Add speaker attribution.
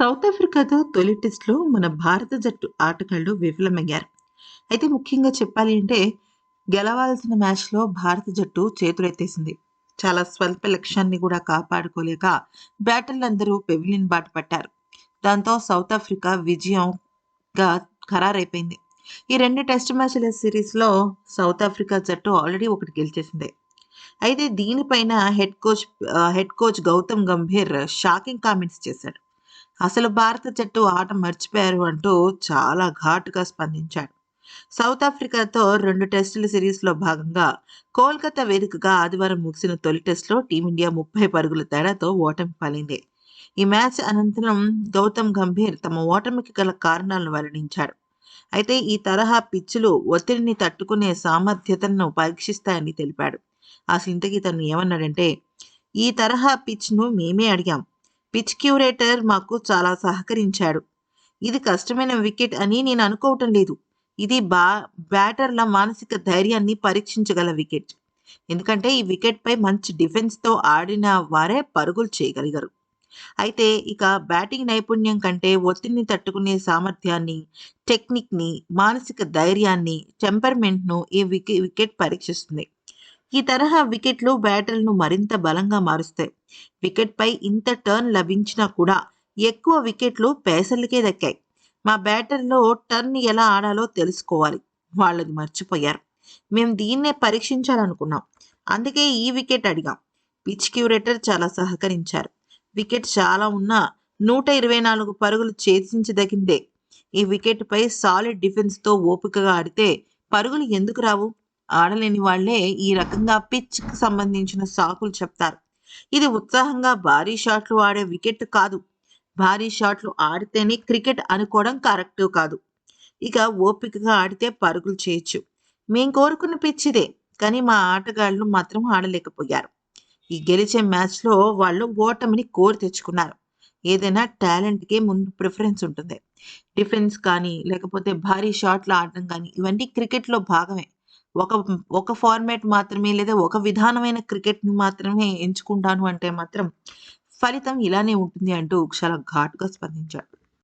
Speaker 1: South ఆఫ్రికాతో తొలి టెస్ట్‌లో మన భారత జట్టు ఆటగాళ్ళు విఫలమయ్యారు. అయితే ముఖ్యంగా చెప్పాలి అంటే గెలవాల్సిన మ్యాచ్‌లో భారత జట్టు చేతులెత్తేసింది. చాలా స్వల్ప లక్ష్యాన్ని కూడా కాపాడుకోలేక బ్యాటర్లందరూ పెవిలియన్ బాట పట్టారు. దాంతో సౌత్ ఆఫ్రికా విజయంగా ఖరారైపోయింది. ఈ రెండు టెస్ట్ మ్యాచ్‌ల సిరీస్‌లో సౌత్ ఆఫ్రికా జట్టు ఆల్రెడీ ఒకటి గెలిచేసింది. అయితే దీనిపైన head coach head coach Gautam Gambhir shocking comments చేశాడు. అసలు భారత జట్టు ఆట మర్చిపోయారు అంటూ చాలా ఘాటుగా స్పందించాడు. సౌత్ ఆఫ్రికాతో రెండు టెస్టుల సిరీస్‌లో భాగంగా కోల్కతా వేదికగా ఆదివారం ముగిసిన తొలి టెస్టులో టీమిండియా 30 పరుగుల తేడాతో ఓటమి పాలింది ఈ మ్యాచ్ అనంతరం గౌతమ్ గంభీర్ తమ ఓటమికి గల కారణాలను వెల్లడించాడు. అయితే ఈ తరహా పిచ్‌లు ఒత్తిడిని తట్టుకునే సామర్థ్యతను పరీక్షిస్తాయని తెలిపాడు. అసలు ఇంతకీ తను ఏమన్నాడంటే, "ఈ తరహా పిచ్‌ను మేమే అడిగాం. పిచ్ క్యూరేటర్ మాకు చాలా సహకరించాడు. ఇది కష్టమైన వికెట్ అని నేను అనుకోవటం లేదు. ఇది బా బ్యాటర్ల మానసిక ధైర్యాన్ని పరీక్షించగల వికెట్. ఎందుకంటే ఈ వికెట్‌పై మంచి డిఫెన్స్‌తో ఆడిన వారే పరుగులు చేయగలిగారు. అయితే ఇక బ్యాటింగ్ నైపుణ్యం కంటే ఒత్తిడిని తట్టుకునే సామర్థ్యాన్ని, టెక్నిక్‌ని, మానసిక ధైర్యాన్ని, టెంపర్‌మెంట్‌ను ఈ వికె వికెట్ పరీక్షిస్తుంది. ఈ తరహా వికెట్లు బ్యాటర్లను మరింత బలంగా మారుస్తాయి. వికెట్‌పై ఇంత టర్న్ లభించినా కూడా ఎక్కువ వికెట్లు పేసర్లకే దక్కాయి. మా బ్యాటర్లో టర్న్ ఎలా ఆడాలో తెలుసుకోవాలి. వాళ్ళది మర్చిపోయారు. మేము దీన్నే పరీక్షించాలనుకున్నాం. అందుకే ఈ వికెట్ అడిగాం. పిచ్ క్యూరేటర్ చాలా సహకరించారు. వికెట్ చాలా ఉన్నా 124 పరుగులు ఛేదించదగిందే. ఈ వికెట్‌పై సాలిడ్ డిఫెన్స్‌తో ఓపికగా ఆడితే పరుగులు ఎందుకు రావు? ఆడలేని వాళ్ళే ఈ రకంగా పిచ్‌కి సంబంధించిన సాకులు చెప్తారు. ఇది ఉత్సాహంగా భారీ షాట్లు ఆడే వికెట్ కాదు. భారీ షాట్లు ఆడితేనే క్రికెట్ అనుకోవడం కరెక్ట్ కాదు. ఇక ఓపికగా ఆడితే పరుగులు చేయొచ్చు. మేం కోరుకున్న పిచ్ ఇదే. కానీ మా ఆటగాళ్ళు మాత్రం ఆడలేకపోయారు. ఈ గెలిచే మ్యాచ్‌లో వాళ్ళు ఓటమిని కోరి తెచ్చుకున్నారు. ఏదైనా టాలెంట్‌కే ముందు ప్రిఫరెన్స్ ఉంటుంది. డిఫెన్స్ కానీ, లేకపోతే భారీ షాట్లు ఆడడం కానీ ఇవన్నీ క్రికెట్‌లో భాగమే. ఒక ఒక ఫార్మాట్ మాత్రమే లేదా ఒక విధానమైన క్రికెట్‌ని మాత్రమే ఎంచుకుంటాను అంటే మాత్రం ఫలితం ఇలానే ఉంటుంది అంటూ చాలా ఘాటుగా స్పందించాడు.